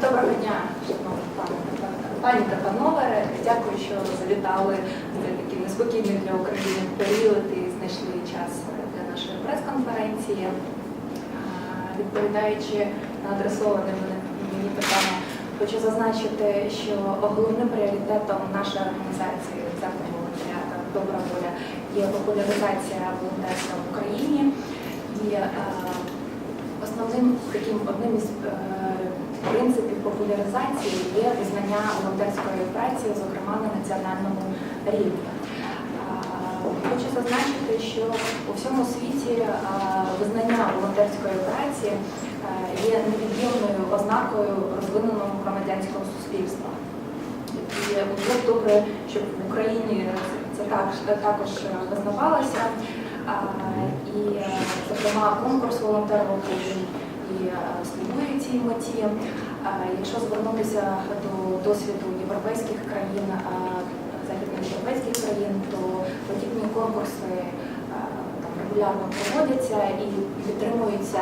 Доброго дня, шановні пані та панове. Дякую, що завітали в такий неспокійний для України період і знайшли час для нашої прес-конференції. Відповідаючи на адресоване мені питання, хочу зазначити, що головним пріоритетом нашої організації Центру волонтеріата Добра воля є популяризація волонтерства в Україні. І Основним таким одним із е, принципів популяризації є визнання волонтерської праці, зокрема на національному рівні. Хочу зазначити, що у всьому світі визнання волонтерської праці є невід'ємною ознакою розвиненого громадянського суспільства. І було б добре, щоб в Україні це також, визнавалося. І, зокрема, конкурс волонтер року він і е, меті. Якщо звернутися до досвіду європейських країн, західноєвропейських країн, то подібні конкурси регулярно проводяться і підтримуються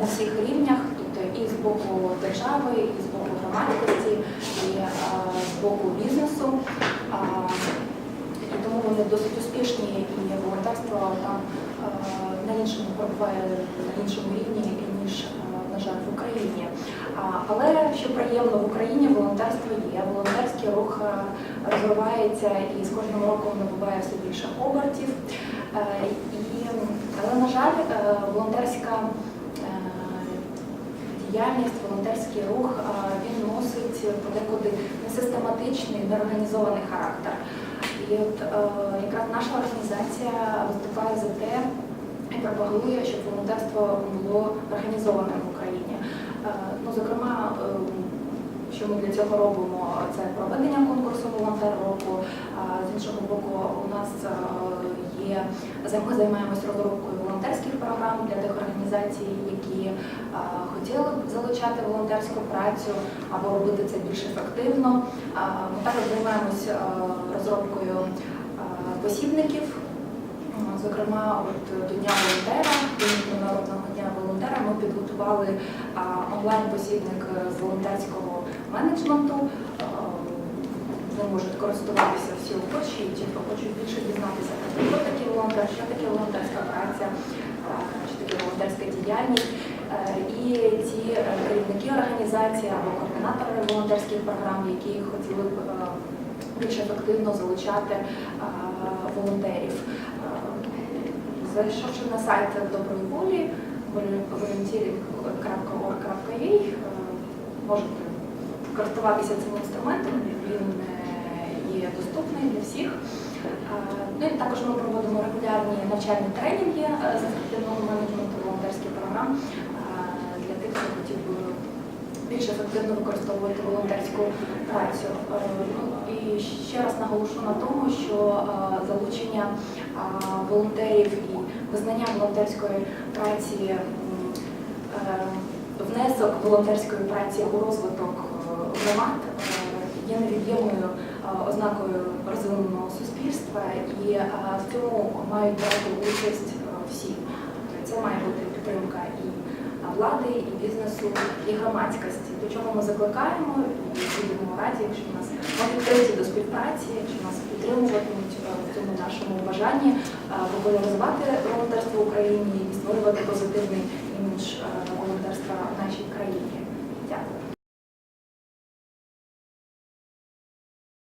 на всіх рівнях, тобто і з боку держави, і з боку громадськості, і з боку бізнесу. І тому вони досить успішні, і волонтерство там на іншому перебуває на іншому рівні, ніж, жаль, в Україні. Але що приємно в Україні, волонтерство є. Волонтерський рух е, розвивається і з кожним роком набуває все більше обертів. Е, але, на жаль, е, волонтерська діяльність, волонтерський рух він носить подекуди несистематичний, неорганізований характер. І от якраз наша організація виступає за те пропагує, щоб волонтерство було організоване в Україні. Е, ну, зокрема, е, що ми для цього робимо, це проведення конкурсу волонтер року. З іншого боку, у нас е, є ми займаємося розробкою волонтерських програм для тих організацій, які хотіли б залучати волонтерську працю або робити це більш ефективно. Ми також займаємося е, розробкою посібників. М, Зокрема, от до Дня волонтера, до Міжнародного дня волонтера, ми підготували онлайн-посібник з волонтерського менеджменту. Е, Ним можуть користуватися всі охочі, ті, хочуть більше дізнатися хто такий волонтер, що таке волонтерська праця, е, що таке волонтерська діяльність. Е, І ті е, керівники організації або координатори волонтерських програм, які хотіли б е, більш ефективно залучати е, волонтерів. Зайшовши на сайт доброї волі volunteering.org.ua, е, можете користуватися цим інструментом, він е, є доступний для всіх. Е, Ну і також ми проводимо регулярні навчальні тренінги з ефективного менеджменту волонтерських програм для тих, хто хотів би більш ефективно використовувати волонтерську працю. Ще раз наголошу на тому, що е, залучення волонтерів і визнання волонтерської праці, е, внесок волонтерської праці у розвиток е, громад є невід'ємною ознакою розвиненого суспільства, і в цьому мають брати участь всі. Тобто Це має бути влади, і бізнесу, і громадськості. До чого ми закликаємо і будемо раді, якщо нас відкриті до співпраці, якщо нас підтримуватимуть е, в цьому нашому бажанні е, популяризувати волонтерство в Україні і створювати позитивний імідж е, волонтерства в нашій країні.